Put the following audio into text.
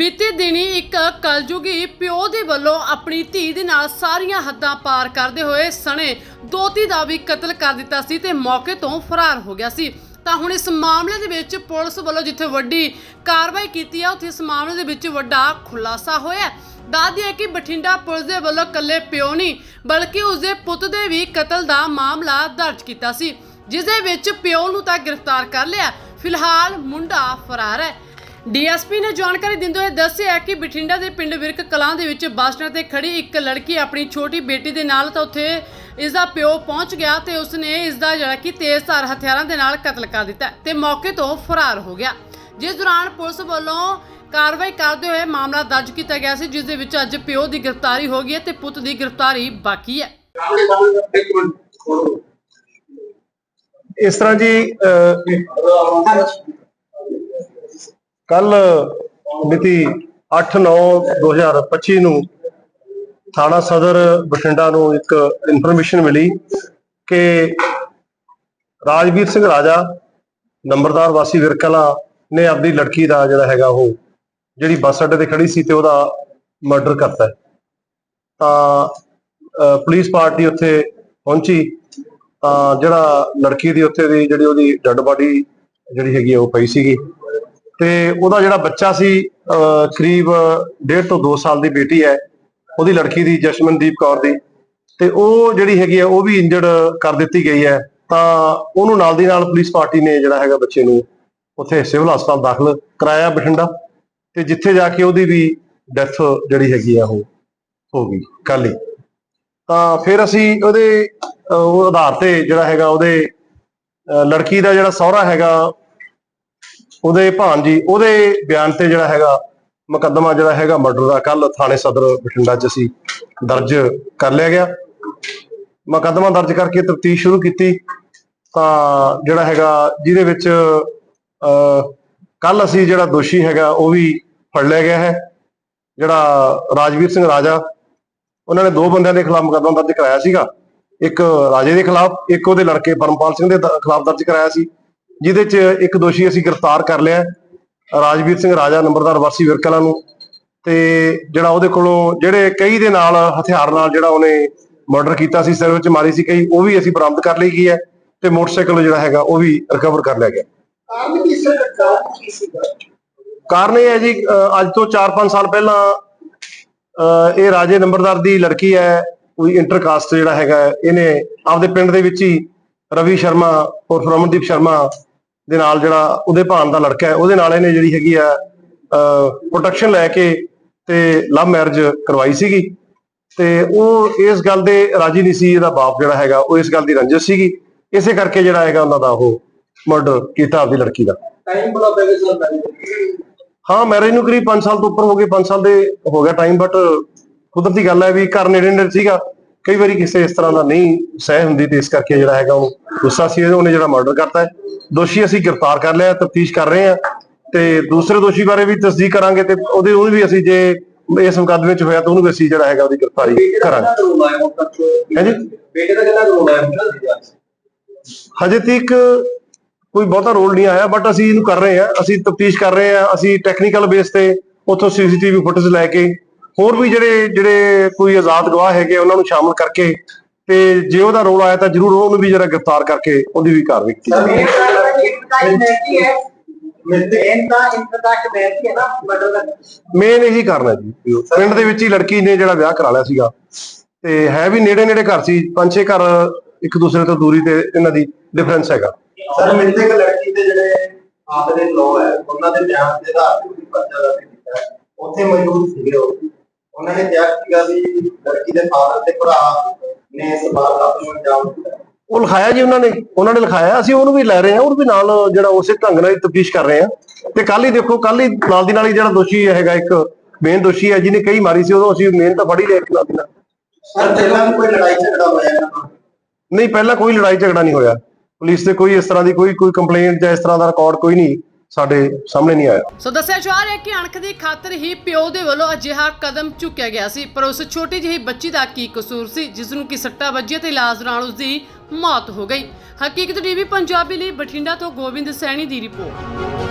ਬੀਤੇ ਦਿਨੀ ਇੱਕ ਕਲਯੁਗੀ ਪਿਓ ਦੇ ਵੱਲੋਂ ਆਪਣੀ ਧੀ ਦੇ ਨਾਲ ਸਾਰੀਆਂ ਹੱਦਾਂ ਪਾਰ ਕਰਦੇ ਹੋਏ ਸਣੇ ਦੋਤੀ ਦਾ ਵੀ ਕਤਲ ਕਰ ਦਿੱਤਾ ਸੀ ਤੇ ਮੌਕੇ ਤੋਂ ਫਰਾਰ ਹੋ ਗਿਆ ਸੀ। ਤਾਂ ਹੁਣ ਇਸ ਮਾਮਲੇ ਦੇ ਵਿੱਚ ਪੁਲਿਸ ਵੱਲੋਂ ਜਿੱਥੇ ਵੱਡੀ ਕਾਰਵਾਈ ਕੀਤੀ ਹੈ ਉੱਥੇ ਇਸ ਮਾਮਲੇ ਦੇ ਵਿੱਚ ਵੱਡਾ ਖੁਲਾਸਾ ਹੋਇਆ ਹੈ। ਕਿ ਬਠਿੰਡਾ ਪੁਲਿਸ ਦੇ ਵੱਲੋਂ ਕੱਲੇ ਪਿਓ ਨਹੀਂ, ਬਲਕਿ ਉਸਦੇ ਪੁੱਤ ਦੇ ਵੀ ਕਤਲ ਦਾ ਮਾਮਲਾ ਦਰਜ ਕੀਤਾ ਸੀ, ਜਿਸ ਦੇ ਵਿੱਚ ਪਿਓ ਨੂੰ ਤਾਂ ਗ੍ਰਿਫਤਾਰ ਕਰ ਲਿਆ। ਫਿਲਹਾਲ ਮੁੰਡਾ ਫਰਾਰ ਹੈ। ਡੀਐਸਪੀ ਨੇ ਜਾਣਕਾਰੀ ਦਿੰਦੇ ਹੋਏ ਦੱਸਿਆ ਕਿ ਬਠਿੰਡਾ ਦੇ ਪਿੰਡ ਵਿਰਕ ਕਲਾਂ ਦੇ ਵਿੱਚ ਬੱਸ ਸਟੈਂਡ ਤੇ ਖੜੀ ਇੱਕ ਲੜਕੀ ਆਪਣੀ ਛੋਟੀ ਬੇਟੀ ਦੇ ਨਾਲ ਤਾਂ ਉੱਥੇ ਇਸ ਦਾ ਪਿਓ ਪਹੁੰਚ ਗਿਆ ਤੇ ਉਸਨੇ ਇਸ ਦਾ ਜਿਹੜਾ ਕਿ ਤੇਜ਼ਧਾਰ ਹਥਿਆਰਾਂ ਦੇ ਨਾਲ ਕਤਲ ਕਰ ਦਿੱਤਾ ਤੇ ਮੌਕੇ ਤੋਂ ਫਰਾਰ ਹੋ ਗਿਆ। ਜਿਸ ਦੌਰਾਨ ਪੁਲਿਸ ਵੱਲੋਂ ਕਾਰਵਾਈ ਕਰਦੇ ਹੋਏ ਮਾਮਲਾ ਦਰਜ ਕੀਤਾ ਗਿਆ ਸੀ, ਜਿਸ ਦੇ ਵਿੱਚ ਅੱਜ ਪਿਓ ਦੀ ਗ੍ਰਿਫਤਾਰੀ ਹੋ ਗਈ ਹੈ ਤੇ ਪੁੱਤ ਦੀ ਗ੍ਰਿਫਤਾਰੀ ਬਾਕੀ ਹੈ। ਇਸ ਤਰ੍ਹਾਂ ਜੀ ਕੱਲ ਮਿਤੀ 8/9/2025 ਨੂੰ ਥਾਣਾ ਸਦਰ ਬਠਿੰਡਾ ਨੂੰ ਇੱਕ ਇਨਫੋਰਮੇਸ਼ਨ ਮਿਲੀ ਕਿ ਰਾਜਵੀਰ ਸਿੰਘ ਰਾਜਾ, ਨੰਬਰਦਾਰ ਵਾਸੀ ਵਿਰਕਲਾ ਨੇ ਆਪਣੀ ਲੜਕੀ ਦਾ ਜਿਹੜਾ ਹੈਗਾ ਉਹ ਜਿਹੜੀ ਬੱਸ ਅੱਡੇ ਤੇ ਖੜੀ ਸੀ ਤੇ ਉਹਦਾ ਮਰਡਰ ਕਰਤਾ। ਤਾਂ ਪੁਲਿਸ ਪਾਰਟੀ ਉੱਥੇ ਪਹੁੰਚੀ, ਤਾਂ ਜਿਹੜਾ ਲੜਕੀ ਦੀ ਉੱਥੇ ਦੀ ਜਿਹੜੀ ਉਹਦੀ ਡੈੱਡ ਬਾਡੀ ਜਿਹੜੀ ਹੈਗੀ ਆ ਉਹ ਪਈ ਸੀਗੀ। ਤੇ ਉਹਦਾ ਜਿਹੜਾ ਬੱਚਾ ਸੀ ਅਹ, ਕਰੀਬ 1.5 ਤੋਂ 2 ਸਾਲ ਦੀ ਬੇਟੀ ਹੈ ਉਹਦੀ ਲੜਕੀ ਦੀ ਜਸ਼ਮਨਦੀਪ ਕੌਰ ਦੀ ਤੇ ਉਹ ਜਿਹੜੀ ਹੈਗੀ ਹੈ ਉਹ ਵੀ ਇੰਜਰਡ ਕਰ ਦਿੱਤੀ ਗਈ ਹੈ। ਤਾਂ ਉਹਨੂੰ ਨਾਲ ਦੀ ਨਾਲ ਪੁਲਿਸ ਪਾਰਟੀ ਨੇ ਜਿਹੜਾ ਹੈਗਾ ਬੱਚੇ ਨੂੰ ਉੱਥੇ ਸਿਵਲ ਹਸਪਤਾਲ ਦਾਖਲ ਕਰਾਇਆ ਬਠਿੰਡਾ ਤੇ ਜਿੱਥੇ ਜਾ ਕੇ ਉਹਦੀ ਵੀ ਡੈਥ ਜਿਹੜੀ ਹੈਗੀ ਆ ਉਹ ਹੋ ਗਈ ਕੱਲ ਹੀ ਤਾਂ ਫਿਰ ਅਸੀਂ ਉਹਦੇ ਉਹ ਆਧਾਰ ਤੇ ਜਿਹੜਾ ਹੈਗਾ ਉਹਦੇ ਲੜਕੀ ਦਾ ਜਿਹੜਾ ਸਹੁਰਾ ਹੈਗਾ ਉਹਦੇ ਭਾਣਜੀ ਉਹਦੇ ਬਿਆਨ ਤੇ ਜਿਹੜਾ ਹੈਗਾ, ਮੁਕੱਦਮਾ ਜਿਹੜਾ ਹੈਗਾ ਮਰਡਰ ਦਾ ਕੱਲ ਥਾਣੇ ਸਦਰ ਬਠਿੰਡਾ 'ਚ ਅਸੀਂ ਦਰਜ ਕਰ ਲਿਆ ਗਿਆ। ਮੁਕੱਦਮਾ ਦਰਜ ਕਰਕੇ ਤਫਤੀਸ਼ ਸ਼ੁਰੂ ਕੀਤੀ। ਤਾਂ ਜਿਹੜਾ ਹੈਗਾ, ਜਿਹਦੇ ਵਿੱਚ ਕੱਲ ਅਸੀਂ ਜਿਹੜਾ ਦੋਸ਼ੀ ਹੈਗਾ, ਉਹ ਵੀ ਫੜ ਲਿਆ ਗਿਆ ਹੈ। ਜਿਹੜਾ ਰਾਜਵੀਰ ਸਿੰਘ ਰਾਜਾ, ਉਹਨਾਂ ਨੇ ਦੋ ਬੰਦਿਆਂ ਦੇ ਖਿਲਾਫ ਮੁਕੱਦਮਾ ਦਰਜ ਕਰਾਇਆ ਸੀਗਾ। ਇੱਕ ਰਾਜੇ ਦੇ ਖਿਲਾਫ, ਇੱਕ ਉਹਦੇ ਲੜਕੇ ਪਰਮਪਾਲ ਸਿੰਘ ਦੇ, ਖਿਲਾਫ ਦਰਜ ਕਰਾਇਆ ਸੀ। ਜਿਹਦੇ 'ਚ ਇੱਕ ਦੋਸ਼ੀ ਅਸੀਂ ਗ੍ਰਿਫਤਾਰ ਕਰ ਲਿਆ ਰਾਜਵੀਰ ਸਿੰਘ ਰਾਜਾ ਨੰਬਰਦਾਰ ਵਾਸੀ ਵਿਰਕਲਾ ਨੂੰ। ਤੇ ਜਿਹੜਾ ਉਹਦੇ ਕੋਲੋਂ ਜਿਹੜੇ ਕਈ ਦੇ ਨਾਲ ਹਥਿਆਰ ਨਾਲ ਜਿਹੜਾ ਉਹਨੇ ਮਰਡਰ ਕੀਤਾ ਸੀ ਸਿਰ ਵਿੱਚ ਮਾਰੀ ਸੀ ਕਈ ਉਹ ਵੀ ਅਸੀਂ ਬਰਾਮਦ ਕਰ ਲਈ ਗਈ ਹੈ ਤੇ ਮੋਟਰਸਾਈਕਲ ਜਿਹੜਾ ਹੈਗਾ ਉਹ ਵੀ ਰਿਕਵਰ ਕਰ ਲਿਆ ਗਿਆ। ਕਾਰਨ ਕੀ ਸੀ? ਕਾਰਨ ਕੀ ਸੀਗਾ ਕਾਰਨ ਇਹ ਹੈ ਜੀ ਅੱਜ ਤੋਂ 4-5 ਸਾਲ ਪਹਿਲਾਂ ਇਹ ਰਾਜੇ ਨੰਬਰਦਾਰ ਦੀ ਲੜਕੀ ਹੈ ਕੋਈ ਇੰਟਰਕਾਸਟ ਜਿਹੜਾ ਹੈਗਾ ਇਹਨੇ ਆਪਦੇ ਪਿੰਡ ਦੇ ਵਿੱਚ ਹੀ ਰਵੀ ਸ਼ਰਮਾ ਔਰ ਰਮਨਦੀਪ ਸ਼ਰਮਾ ਦੇ ਨਾਲ ਜਿਹੜਾ ਉਹਦੇ ਭਾਣ ਦਾ ਲੜਕਾ ਹੈ ਉਹਦੇ ਨਾਲ ਇਹਨੇ ਜਿਹੜੀ ਹੈਗੀ ਆ ਪ੍ਰੋਟੈਕਸ਼ਨ ਲੈ ਕੇ ਤੇ ਲਵ ਮੈਰਿਜ ਕਰਵਾਈ ਸੀਗੀ। ਤੇ ਉਹ ਇਸ ਗੱਲ ਦੇ ਰਾਜੀ ਨਹੀਂ ਸੀ ਇਹਦਾ ਬਾਪ ਜਿਹੜਾ ਹੈਗਾ ਉਹ ਇਸ ਗੱਲ ਦੀ ਰੰਜਿਸ਼ ਸੀਗੀ। ਇਸੇ ਕਰਕੇ ਜਿਹੜਾ ਹੈਗਾ ਉਹਨਾਂ ਦਾ ਉਹ ਮਰਡਰ ਕੀਤਾ ਆਪਦੀ ਲੜਕੀ ਦਾ। ਟਾਈਮ ਬੜਾ ਗਿਆ ਸਰ ਹਾਂ ਮੈਰਿਜ ਨੂੰ ਕਰੀਬ 5 ਸਾਲ ਤੋਂ ਉੱਪਰ ਹੋ ਗਏ 5 ਸਾਲ ਦੇ ਹੋ ਗਿਆ ਟਾਈਮ ਬਟ ਕੁਦਰਤੀ ਗੱਲ ਹੈ ਵੀ ਘਰ ਨੇੜੇ ਨੇੜੇ ਸੀਗਾ। ਕਈ ਵਾਰੀ ਕਿਸੇ ਇਸ ਤਰ੍ਹਾਂ ਦਾ ਨਹੀਂ ਸਹਿ ਹੁੰਦੀ ਤੇ ਇਸ ਕਰਕੇ ਜਿਹੜਾ ਹੈਗਾ ਉਹ ਗੁੱਸਾ ਸੀ ਉਹਨੇ ਜਿਹੜਾ ਮਰਡਰ ਕਰਤਾ ਹੈ। ਦੋਸ਼ੀ ਅਸੀਂ ਗ੍ਰਿਫਤਾਰ ਕਰ ਲਿਆ ਤਫਤੀਸ਼ ਕਰ ਰਹੇ ਹਾਂ ਤੇ ਦੂਸਰੇ ਦੋਸ਼ੀ ਬਾਰੇ ਵੀ ਤਸਦੀਕ ਕਰਾਂਗੇ ਤੇ ਉਹਦੇ ਉਹਨੂੰ ਵੀ ਅਸੀਂ ਜੇ ਇਸ ਮੁਕੱਦਮੇ 'ਚ ਹੋਇਆ ਤਾਂ ਉਹਨੂੰ ਵੀ ਅਸੀਂ ਜਿਹੜਾ ਹੈਗਾ ਉਹਦੀ ਗ੍ਰਿਫਤਾਰੀ ਕਰਾਂਗੇ। ਹਾਂਜੀ ਬੇਟੇ ਦਾ ਕਿੰਨਾ ਰੋਲ ਹਜੇ ਤੱਕ ਕੋਈ ਬਹੁਤਾ ਰੋਲ ਨਹੀਂ ਆਇਆ ਬਟ ਅਸੀਂ ਇਹਨੂੰ ਕਰ ਰਹੇ ਹਾਂ ਅਸੀਂ ਤਫਤੀਸ਼ ਕਰ ਰਹੇ ਹਾਂ ਅਸੀਂ ਟੈਕਨੀਕਲ ਬੇਸ ਤੇ ਉੱਥੋਂ ਸੀਸੀਟੀਵੀ ਫੁਟੇਜ ਲੈ ਕੇ ਹੋਰ ਵੀ ਜਿਹੜੇ ਜਿਹੜੇ ਕੋਈ ਆਜ਼ਾਦ ਗਵਾਹ ਹੈਗੇ ਉਹਨਾਂ ਨੂੰ ਸ਼ਾਮਲ ਕਰਕੇ ਤੇ ਜੇ ਉਹਦਾ ਰੋਲ ਆਇਆ ਤਾਂ ਜ਼ਰੂਰ ਉਹਨੂੰ ਵੀ ਜਿਹੜਾ ਗ੍ਰਿਫਤਾਰ ਕਰਕੇ ਉਹਦੀ ਵੀ ਕਾਰਵਾਈ ਕੀਤੀ ਜਾਵੇ ਮੇਨ ਇਹੀ ਕਰਨਾ ਜੀ। ਪਿੰਡ ਦੇ ਵਿੱਚ ਹੀ ਲੜਕੀ ਨੇ ਜਿਹੜਾ ਵਿਆਹ ਕਰਾ ਲਿਆ ਸੀਗਾ। ਤੇ ਹੈ ਵੀ ਨੇੜੇ ਨੇੜੇ ਘਰ ਸੀ ਪੰਜ ਛੇ ਘਰ ਇੱਕ ਦੂਸਰੇ ਤੋਂ ਦੂਰੀ ਤੇ ਇਹਨਾਂ ਦੀ ਡਿਫਰੈਂਸ ਹੈਗਾ। ਸਰ ਮਿਲਦੇ ਕਿ ਲੜਕੀ ਦੇ ਜਿਹੜੇ ਆਪ ਦੇ ਲੋ ਹੈ ਉਹਨਾਂ ਦੇ ਬਿਆਨ ਦੇ ਆਧਾਰ ਤੇ ਪਰਚਾ ਦਰਜ ਕੀਤਾ ਹੈ। ਉੱਥੇ ਮੌਜੂਦ ਸੀਗੇ ਉਹ। ਉਹਨਾਂ ਨੇ ਕਿਹਾ ਸੀਗਾ ਵੀ ਲੜਕੀ ਦੇ ਫਾਦਰ ਤੇ ਭਰਾ ਨੇ ਇਸ ਵਾਰਦਾਤ ਨੂੰ ਅੰਜਾਮ ਦਿੱਤਾ ਉਹ ਲਿਖਾਇਆ ਜੀ ਉਹਨਾਂ ਨੇ ਉਹਨਾਂ ਨੇ ਲਿਖਾਇਆ ਅਸੀਂ ਉਹਨੂੰ ਵੀ ਲੈ ਰਹੇ ਹਾਂ ਉਹਨੂੰ ਵੀ ਨਾਲ ਜਿਹੜਾ ਉਸੇ ਢੰਗ ਨਾਲ ਤਫਤੀਸ਼ ਕਰ ਰਹੇ ਹਾਂ। ਤੇ ਕੱਲ ਹੀ ਦੇਖੋ ਕੱਲ ਹੀ ਨਾਲ ਦੀ ਨਾਲ ਹੀ ਜਿਹੜਾ ਦੋਸ਼ੀ ਹੈਗਾ ਇੱਕ ਮੇਨ ਦੋਸ਼ੀ ਹੈ ਜਿਹਨੇ ਕਈ ਮਾਰੀ ਸੀ ਉਦੋਂ ਅਸੀਂ ਮੇਨ ਤਾਂ ਫੜੀ ਲਿਆ ਇੱਕ ਨਾਲ ਦੀ ਨਾਲ। ਸਰ ਪਹਿਲਾਂ ਕੋਈ ਲੜਾਈ ਝਗੜਾ ਹੋਇਆ ਨਹੀਂ ਪਹਿਲਾਂ ਕੋਈ ਲੜਾਈ ਝਗੜਾ ਨਹੀਂ ਹੋਇਆ। ਪੁਲਿਸ ਤੇ ਕੋਈ ਇਸ ਤਰ੍ਹਾਂ ਦੀ ਕੋਈ ਕੋਈ ਕੰਪਲੇਂਟ ਜਾਂ ਇਸ ਤਰ੍ਹਾਂ ਦਾ ਰਿਕਾਰਡ ਕੋਈ ਨਹੀਂ। ਸਾਡੇ ਸਾਹਮਣੇ ਨਹੀਂ ਆਇਆ। ਸੋ ਦੱਸਿਆ ਜਾ ਰਿਹਾ ਹੈ ਕਿ ਅਣਖ ਦੀ ਖਾਤਰ ਹੀ ਪਿਓ ਦੇ ਵੱਲੋਂ ਅਜਿਹਾ ਕਦਮ ਚੁੱਕਿਆ ਗਿਆ ਸੀ, ਪਰ ਉਸ ਛੋਟੀ ਜਿਹੀ ਬੱਚੀ ਦਾ ਕੀ ਕਸੂਰ ਸੀ ਜਿਸ ਨੂੰ ਕਿ ਸੱਟਾ ਵੱਜਿਆ ਤੇ ਇਲਾਜ ਨਾਲ ਉਸ ਦੀ ਮੌਤ ਹੋ ਗਈ। ਹਕੀਕਤ ਟੀਵੀ ਪੰਜਾਬੀ ਲਈ ਬਠਿੰਡਾ ਤੋਂ ਗੋਬਿੰਦ ਸੈਣੀ ਦੀ ਰਿਪੋਰਟ।